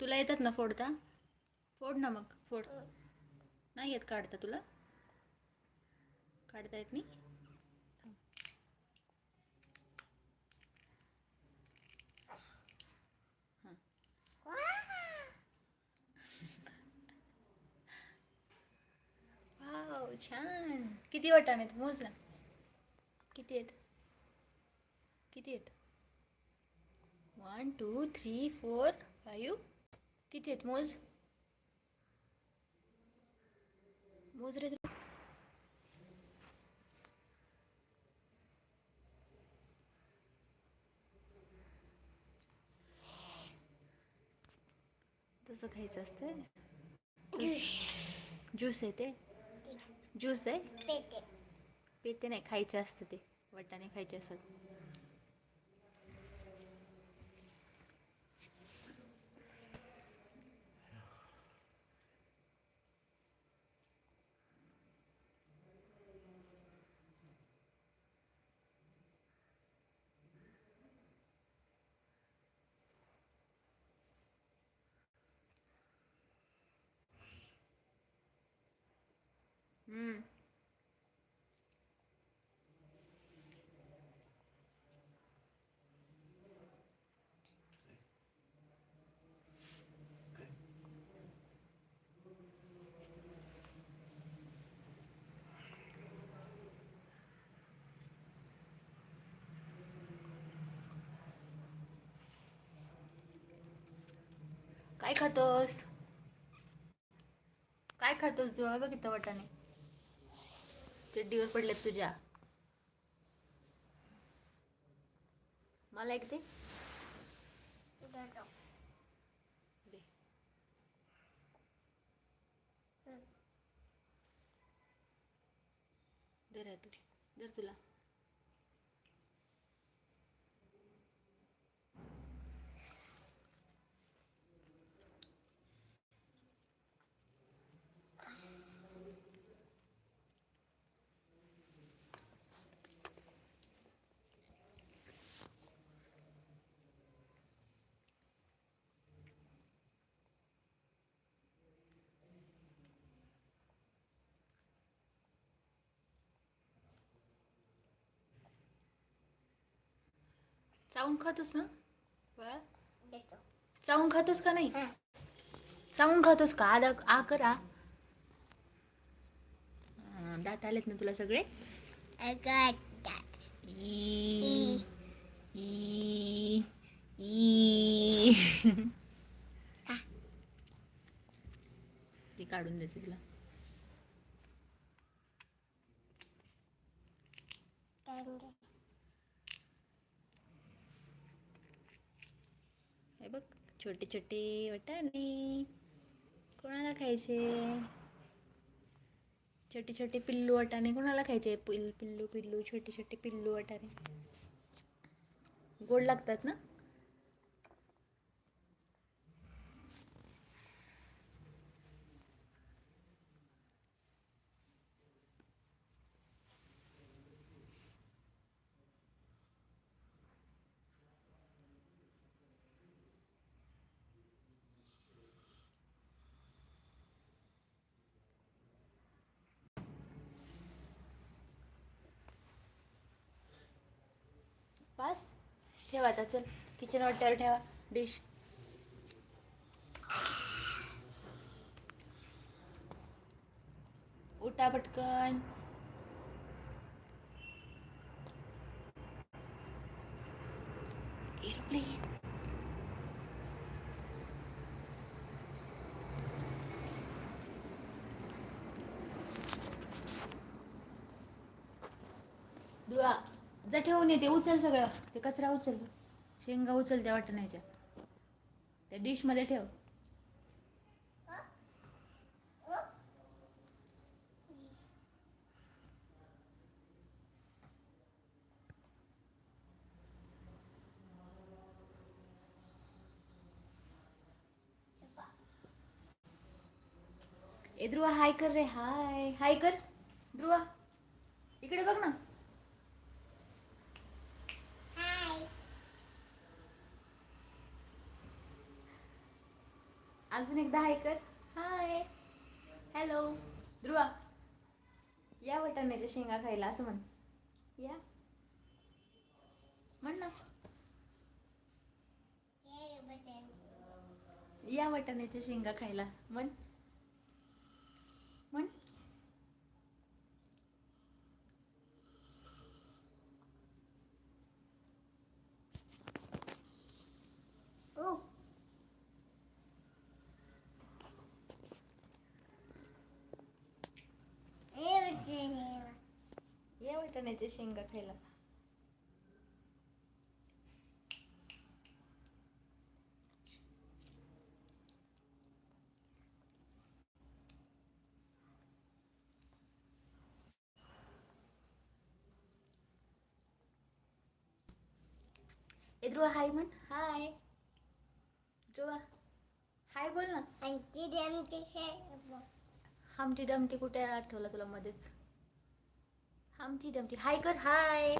तुला येतात ना फोडता फोड ना मग फोड. नाही येत काढता तुला? काढता येत नाही? छान. किती वाटाने आहेत किती आहेत? किती आहेत? One two three four five किती आहेत? मोज? मोज रे. तसं खायचं असतं ज्यूस आहे ते? ज्यूस आहे? पेते नाही खायचे असतं ते. वाटाणे खायचे असतात. काय खातोस? काय खातोस? तू बघितलं वाटाने. चड्डीवर पडलेत तुझ्या. मला एक दे. दे. दर तुला. चावून खातोस ना? बाळा. चावून खातोस का नाही? चावून खातोस का? आदा आ करा. दात आलेत ना तुला सगळे? E E. ई का? ते काढून देते तुला. कांदे हे बघ छोटे छोटे वटाणे कोणाला खायचे? छोटे छोटे पिल्लू वटाणे कोणाला खायचे? पिल पिल्लू पिल्लू छोटे छोटे पिल्लू वटाणे. गोड लागतात ना? ठेवा आता चल किचन वाट्यावर ठेवा. डिश उठा पटकन. एरोप्लेन दुळा जा ठेवून येते उचल सगळं. ते कचरा उचल. शेंगा उचल त्या वाटण्याच्या. त्या डिशमध्ये ठेव. ए ध्रुवा हाय कर रे. हाय हाय कर. ध्रुवा इकडे बघ ना हाय अजून एकदा हाय कर. हाय. हॅलो ध्रुवा या वटाण्याच्या शेंगा खायला असं म्हण. या. म्हण ना. या वटाण्याच्या शेंगा खायला. म्हण ओ हे बटन या वटाण्याच्या शेंगा खायला. ए ध्रुवा हाय म्हण. हाय. ध्रुवा हाय बोल ना. हमटी डमटी कुठे आठवला तुला मध्येच? हमटी डमटी हाय कर हाय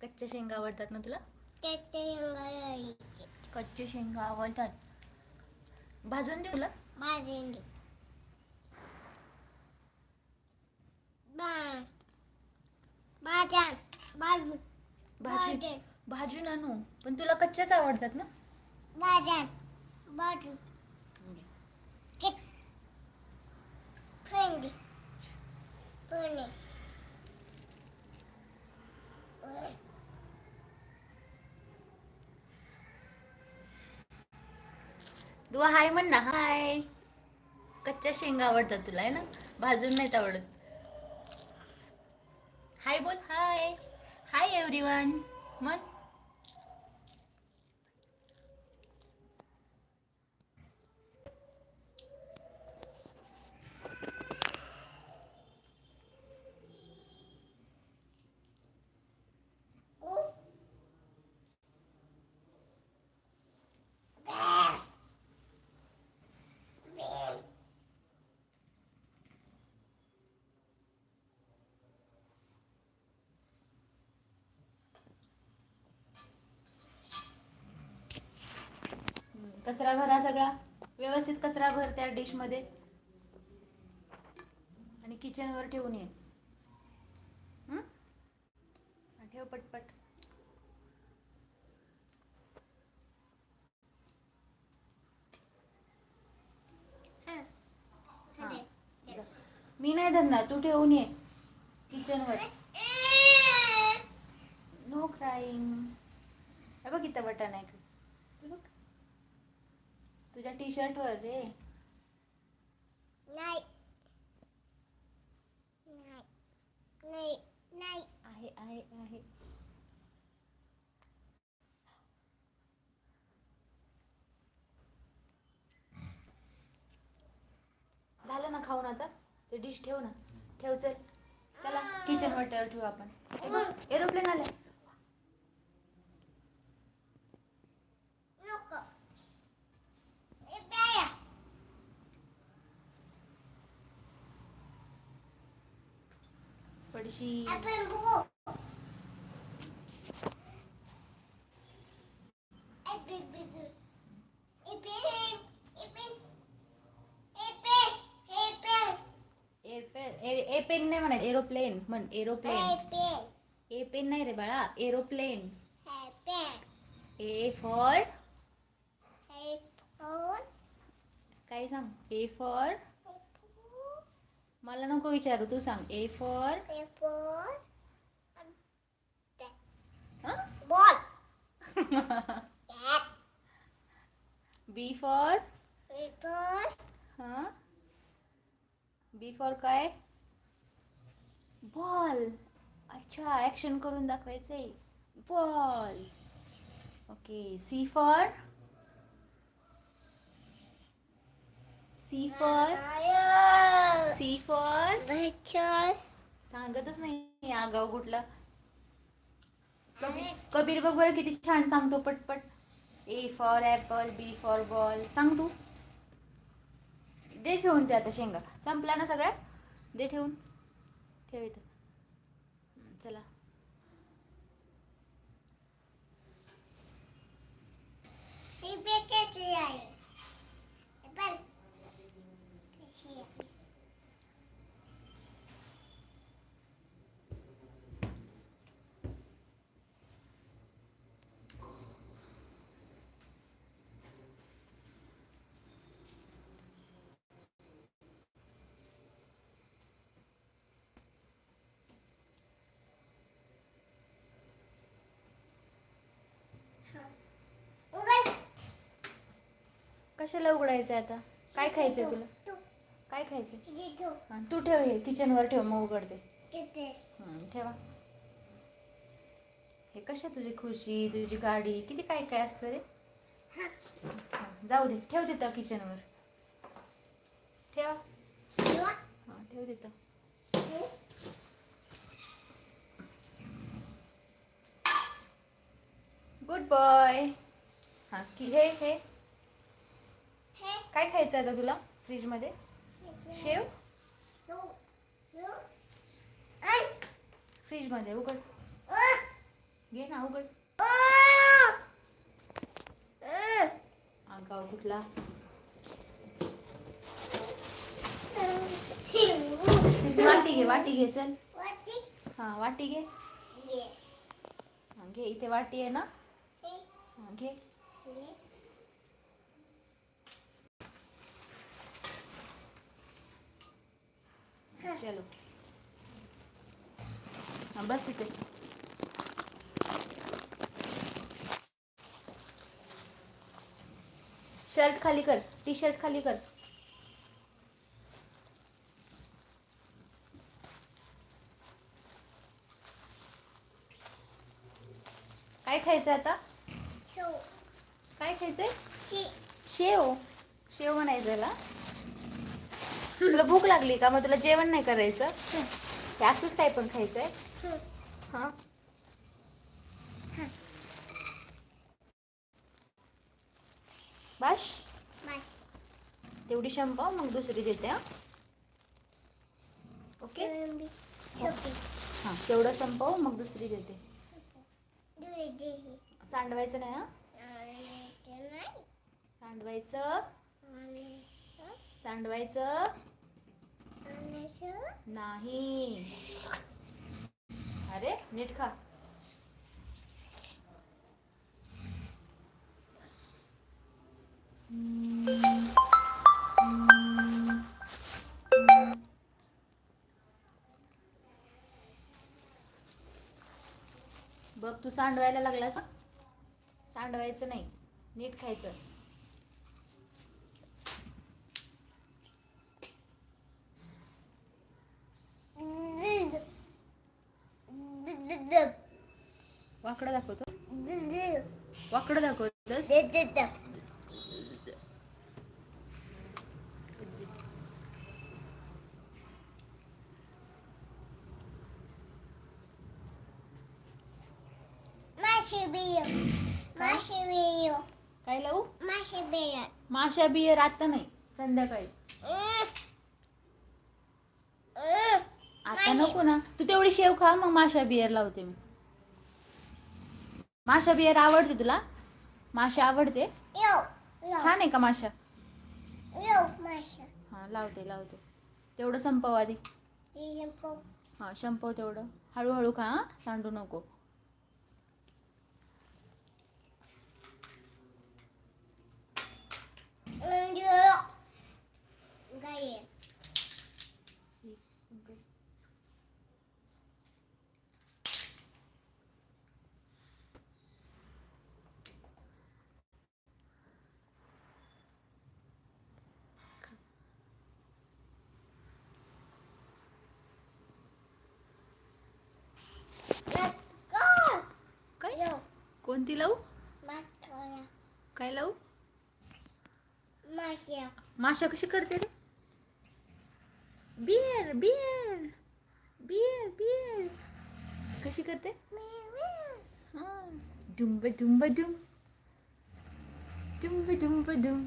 कच्च्या शेंगा आवडतात ना तुला? त्याचे रंग कच्चे शेंगा आवडतात. भाजून देऊ तुला? भाजून भाजून. भाजून. भाजून. भाजून. आणू. पण तुला कच्च्याच आवडतात ना? भाजन. भाजून कित फ्रेंड पुणे तू हाय म्हण ना हाय. कच्च्या शेंगा आवडतात तुला आहे ना? भाजून नाहीत आवडत. हाय बोल हाय. हाय एव्हरीवन म्हण. कचरा भरा सगळा. व्यवस्थित कचरा भर त्या डिशमध्ये. आणि किचनवर ठेवून ये. ठेव पटपट. मी नाही धरणार तू ठेवून ये. किचनवर. नो क्राईंग हे बघ इथं बटन आहे. बघ. तुझ्या टी शर्टवर रे. नाही. नाही. नाही. नाही. आहे आहे आहे. झालं ना खाऊन आता? ते डिश ठेव ना. ठेव चल. चला किचन वाट्यावर ठेवू आपण. एरोप्लेन आलाय नको ए बाया पडशी आपण बघू A B B B A pen A pen A pen A pen airplane A pen नाही म्हणा एरोप्लेन म्हण एरोप्लेन. ए पेन नाही रे बाळा एरोप्लेन. A for? काय सांग? A for? मला नको विचारू तू सांग. ए फॉर ए फोन हां? Ball cat B for A phone हां? बी फॉर काय? बॉल अच्छा ॲक्शन करून दाखवायचंय. Ball okay C for C for C for सांगतच नाही आगाव कुठला. कबीर बघ बरं किती छान सांगतो पटपट. A for apple B for ball सांग तू. दे ठेवून ते आता शेंगा. संपला ना सगळ्या? दे ठेवून. ठेव इथं. चला. हे कशाला उघडायचं आता? काय खायचंय तुला? काय खायचंय? इथे ठेव तू ठेव हे किचनवर ठेव मग उघडते. ठेवा. हे कशा तुझी खुशी तुझी गाडी किती काय काय असतं रे? हा जाऊ दे ठेव तिथं किचनवर ठेवा. ठेवा हां ठेव तिथं. गुड बॉय हां की हे हे. काय खायचं आता तुला फ्रीजमध्ये? शेव? फ्रीजमध्ये उघड. घे ना उघड. आगाव कुठला? वाटी घे वाटी घे चल. हां वाटी घे. घे. इथे वाटी आहे ना? घे. चलो. हां बस तिथे शर्ट खाली कर टी शर्ट खाली कर. काय खायचं आता? शो काय खायचंय? शी शेव. शेव म्हणायचं तुला भूक लागली का? मग तुला जेवण नाही करायचं? हे. असंच काय पण खायचंय? हां. तेवढी शंपाव मग दुसरी देते हां. ओके? हां तेवढं संपव मग दुसरी देते. सांडवायचं नाही हां? सांडवायचं सांडवायचं. नाही. अरे नीट खा. बघ तू सांडवायला लागलास? सांडवायचं नाही. नीट खायचं. वाकडं दाखवतो. वाकडं दाखवतोस? बियो माशी बियो. काय लावू? माशी बियो. माशा बियर आता नाही संध्याकाळी. आता नको ना. तू तेवढी शेव खा मग माशा बियर लावते मी. माशा बियर आवडते तुला? माशा आवडते? छान आहे का माशा? हां लावते लावते. तेवढं संपव आधी. हां संपव तेवढं. हळूहळू हां. सांडू नको. गाय काय कोणती लावू काय लावू माश्या माशा कशी करते रे? Bear bear bear bear. कशी करते? हां. दुंब दुंब दुम दुंब दुंब दुम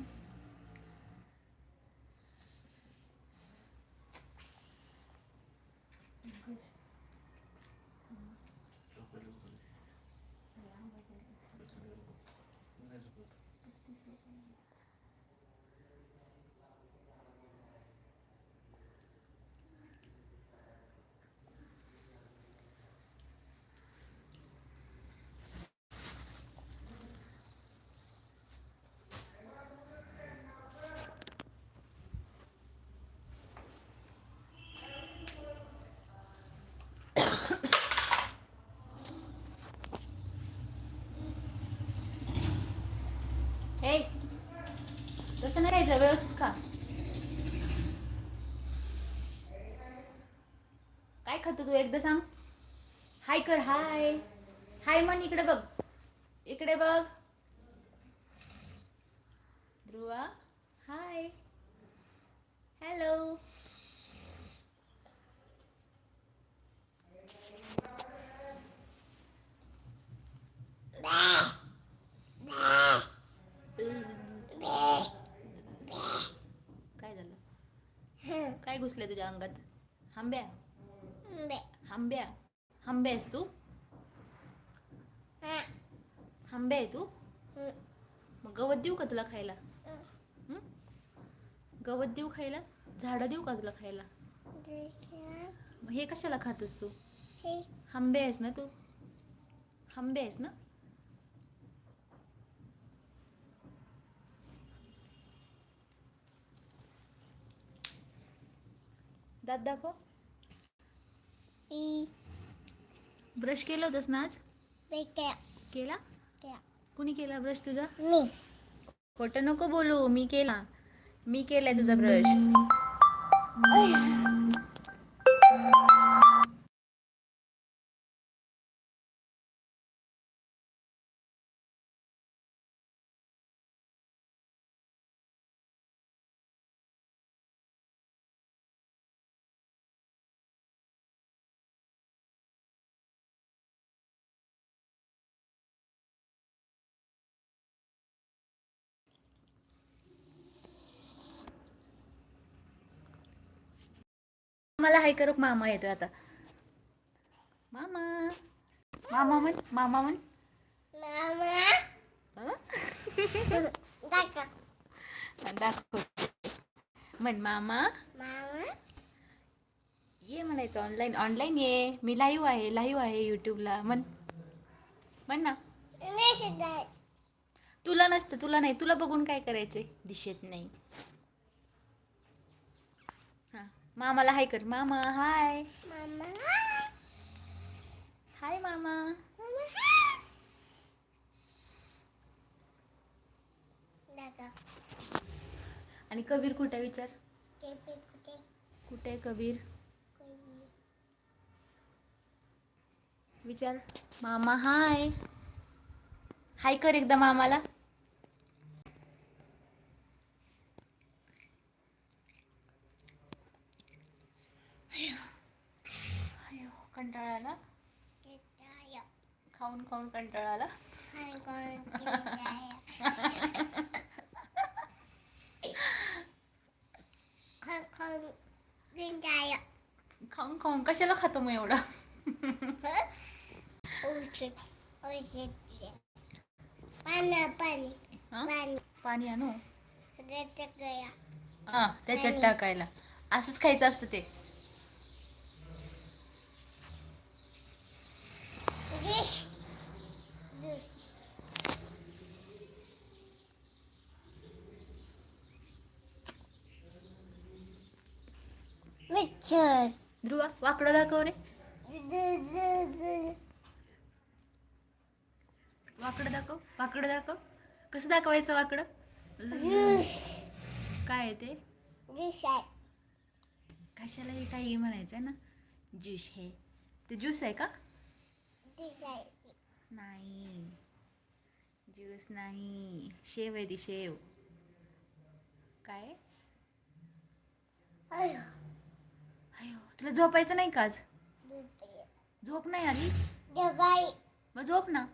तसं नाही खायचं व्यवस्थित खा काय खातो तू? एकदा सांग. हाय कर हाय हाय म्हण इकडे बघ. इकडे बघ. ध्रुवा. हाय हॅलो काय झालं काय घुसलंय तुझ्या अंगात? हांब्या? हांब्या. हांब्या. आहेस तू? हा. हांब्या आहे तू. मग गवत देऊ का तुला खायला? गवत देऊ खायला? झाडं देऊ का तुला खायला? मग हे कशाला खातोस तू? हे. हांबे आहेस ना तू? हांबे आहेस ना? दात दाखव. ब्रश केलं होतंस ना आज? केला. कुणी केला ब्रश तुझा? मी. खोटं नको बोलू मी केला. मी केलाय तुझा ब्रश. मला हाय करू मामा येतोय आता. मामा. मामा म्हण मामा म्हण? दाखव. म्हण मामा. ये म्हणायचं ऑनलाईन ऑनलाईन ये. मी लाईव्ह आहे लाईव्ह आहे यूट्यूबला म्हण. म्हण ना. तुला नसतं तुला नाही. तुला बघून काय करायचंय? दिसत नाही हां मामाला हाय कर. मामा हाय. मामा. हाय मामा. आणि कबीर कुठे विचार? कुठे? कबीर. विचार. मामा हाय. हाय कर एकदा मामाला. अयो, कंटाळा आला किटाया खाऊन खाऊन कंटाळा आला खाऊन खाऊन कशाला खातो मग एवढा? पाणी आणू? त्याच्यात टाकायला. असंच खायचं असतं ते डिश मिक्सर ध्रुवा वाकडं दाखव रे. वाकडं दाखव वाकडं दाखव. कसं दाखवायचं वाकडं? काय आहे ते? कशाला हे काही म्हणायचं आहे ना? ज्यूस हे. ते ज्यूस आहे का? नाही. ज्यूस नाही. शेव आहे ती शेव. काय? अयो तुला झोपायचं नाही का आज? झोप नाही आली मग झोप ना.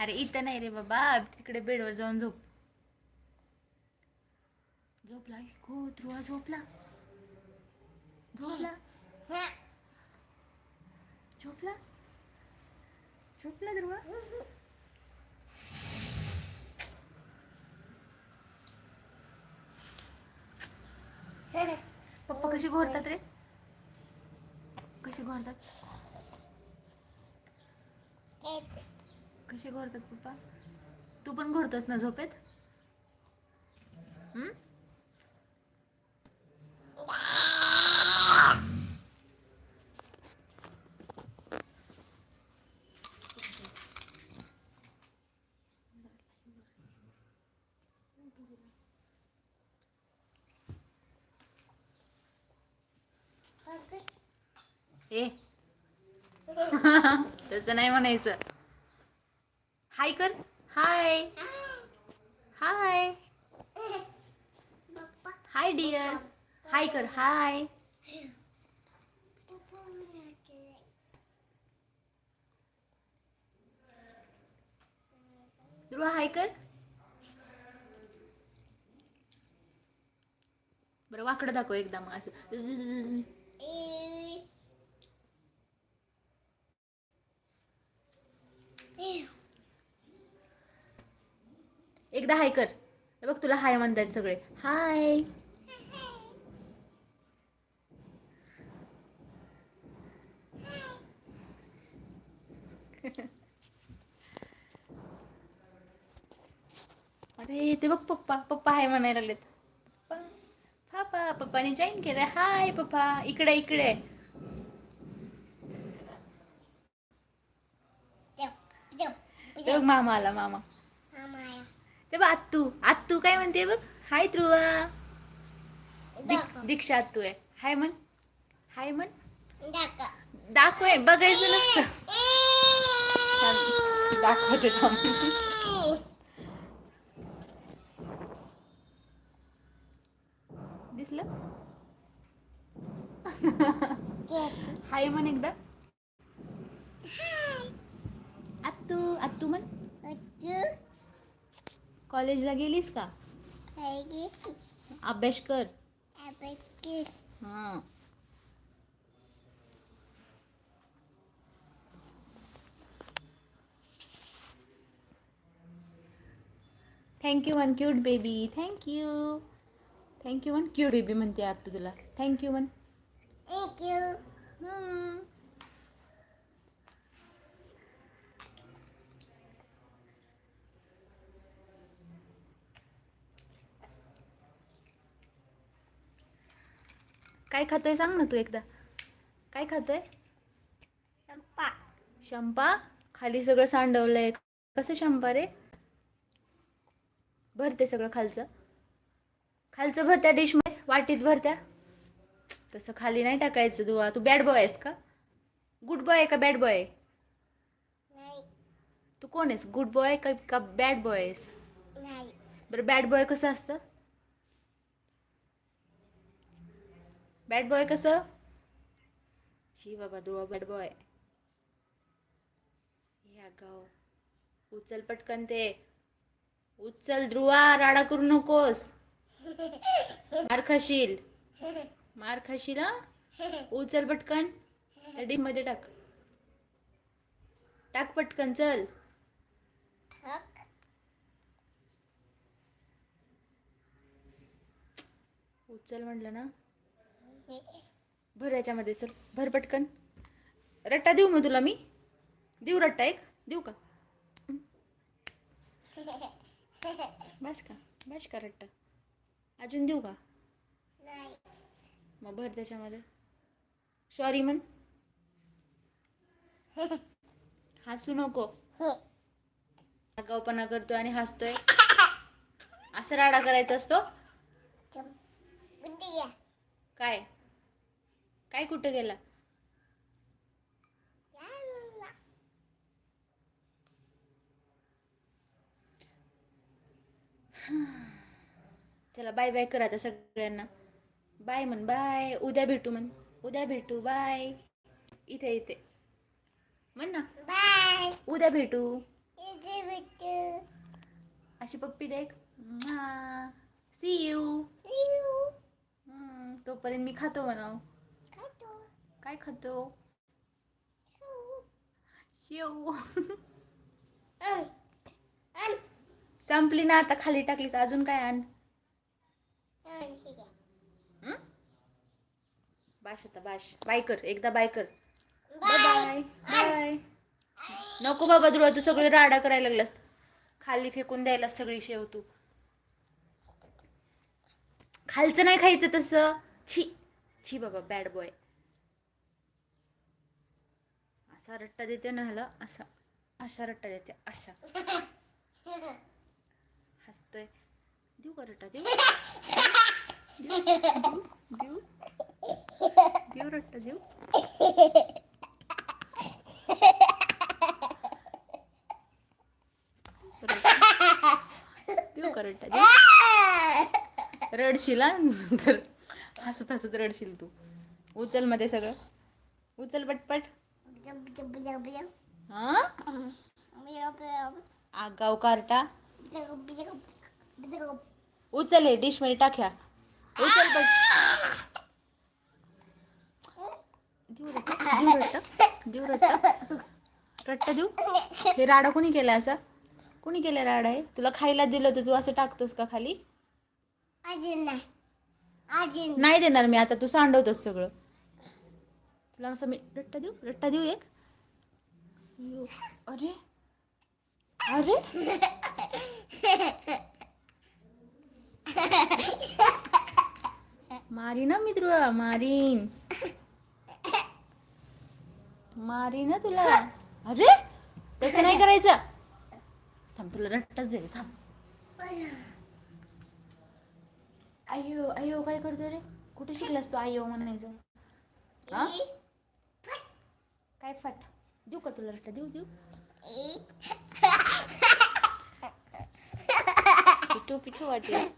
अरे इथं नाही रे बाबा. तिकडे बेडवर जाऊन झोप. झोपला हो ध्रुवा झोपला. झोपला. झोपला झोपला ध्रुवा पप्पा कशी घोरतात रे? कशी घोरतात? कशी घोरतात पप्पा? तू पण घोरतोस ना झोपेत? हम्म? ए तसं नाही म्हणायचं. हाय कर. हाय हाय हाय डिअर हाय कर. हाय ध्रुव हाय कर. बरं वाकडं दाखव एकदा मग असं ए. ए. एकदा हाय कर. बघ तुला हाय म्हणतात सगळे. हाय. अरे ते बघ पप्पा पप्पा हाय म्हणायला लागलेत. पप्पा पापा पप्पाने जॉईन केलंय. हाय पप्पा. इकडे इकडे. मामा आला मामा. ते बघ आत्तू. आत्तू काय म्हणते बघ? हाय ध्रुवा. दिक- दीक्षा आत्तू आहे. हाय म्हण. हाय म्हण. दाखव. दाखवय बघायचं नसतं. दाखवते थांब. दिसलं? हाय म्हण एकदा. आत्तू आत्तू म्हण. कॉलेजला गेलीस का? काही अभ्यास कर। अभ्यास हां। Thank you one cute baby thank you thank you one cute baby म्हणते आत्तू तुला. थँक्यू वन Thank काय खातोय सांग ना तू एकदा. काय खातोय? Sampa. शंपा? खाली सगळं सांडवलंय. कसं शंपा रे? भरते सगळं खालचं. खालचं भर त्या डिशमध्ये वाटीत भर त्या. तसं खाली नाही टाकायचं दुवा. तू बॅड बॉय आहेस का? गुड बॉय आहे का बॅड बॉय तू कोण आहेस? गुड बॉय का का बॅड बॉय आहेस? नाही. बरं बॅड बॉय कसं असतं? बॅड बॉय कसं? शी बाबा दुवा बॅड बॉय या गाव उचल पटकन ते. उचल ध्रुवा राडा करू नकोस. मार खाशील. मार खाशील हा? उचल पटकन. त्या मध्ये टाक. टाक पटकन चल. उचल म्हटलं ना. भर याच्यामध्ये चल. भर पटकन. रट्टा देऊ मग तुला मी. देऊ रट्टा एक. देऊ का? बस का? बस का रट्टा? अजून देऊ का? मग भर त्याच्यामध्ये. सॉरी म्हण. हसू नको. आगाऊपणा करतोय आणि हसतोय. असं राडा करायचा असतो. काय? काय कुठं गेला? चला बाय बाय कर आता सगळ्यांना. बाय म्हण बाय. उद्या भेटू म्हण. उद्या भेटू बाय. इथे इथे. म्हण ना. बाय. उद्या भेटू. अशी पप्पी देख. सी यू तोपर्यंत मी खातो म्हणाव. खातो काय खातो. शेव. संपली ना आता खाली टाकलीच. अजून काय आण? बाश आता बाश. बाय कर. एकदा बाय कर. बाय. बाय नको बाबा ध्रुवा तू सगळी राडा करायला लागलास. खाली फेकून द्यायला सगळी शेव तू. खालचं नाही खायचं तसं. छी छी बाबा बॅड बॉय असा रट्टा देते ना ह्याला असा. असा रट्टा देते अशा हसतोय. देऊ का रट्टा? देऊ? देऊ? देऊ? रट्टा देऊ? देऊ का रट्टा? देऊ? रडशील तर हसत हसत रडशील तू. उचलमध्ये सगळं. उचल पटपट. हा आगाव कार्टा? उचल हे डिशमध्ये टाक्या उचल पट देऊ रट्टा देऊ रट्टा देऊ रट्टा. रट्टा देऊ. हे राडा कोणी केलं असं? कोणी केलं राडा आहे तुला खायला दिलं तर तू असं टाकतोस का खाली? नाही देणार मी आता तू सांडवतोस सगळं. तुला असं मी रट्टा देऊ रट्टा देऊ एक. अरे? अरे? मारी ना मी तुला मारीन मारी ना तुला. अरे? तसं नाही करायचं. थांब तुला रट्टाच दे थांब. अयो अयो काय करतो रे? कुठे शिकलास तू अयो म्हणायचं. हा? काय फट? देऊ का तुला रट्टा देऊ देऊ. पिठू पिठू वाटलं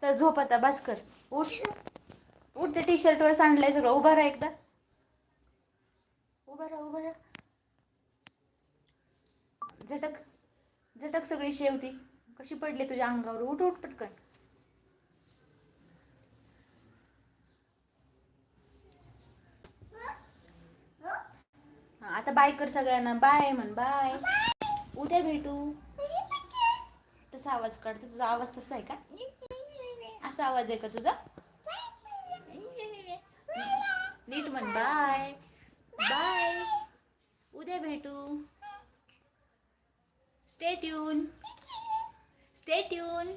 चल झोप आता बस कर. उठ. उठ ते टी शर्टवर सांडलंय सगळं. उभा राहा एकदा. उभा राहा उभा राहा. झटक. झटक सगळी शेवती कशी पडली तुझ्या अंगावर? उठ उठ पटकन. आता बाय कर सगळ्यांना. बाय म्हण बाय. उद्या भेटू. तसा आवाज काढतो तुझा आवाज तसा आहे का? असा आवाज आहे का तुझा? नीट म्हण बाय. बाय. उद्या भेटू. Stay tune stay tune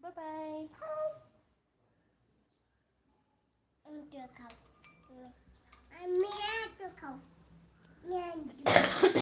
bye bye खाऊ मी खाऊ मी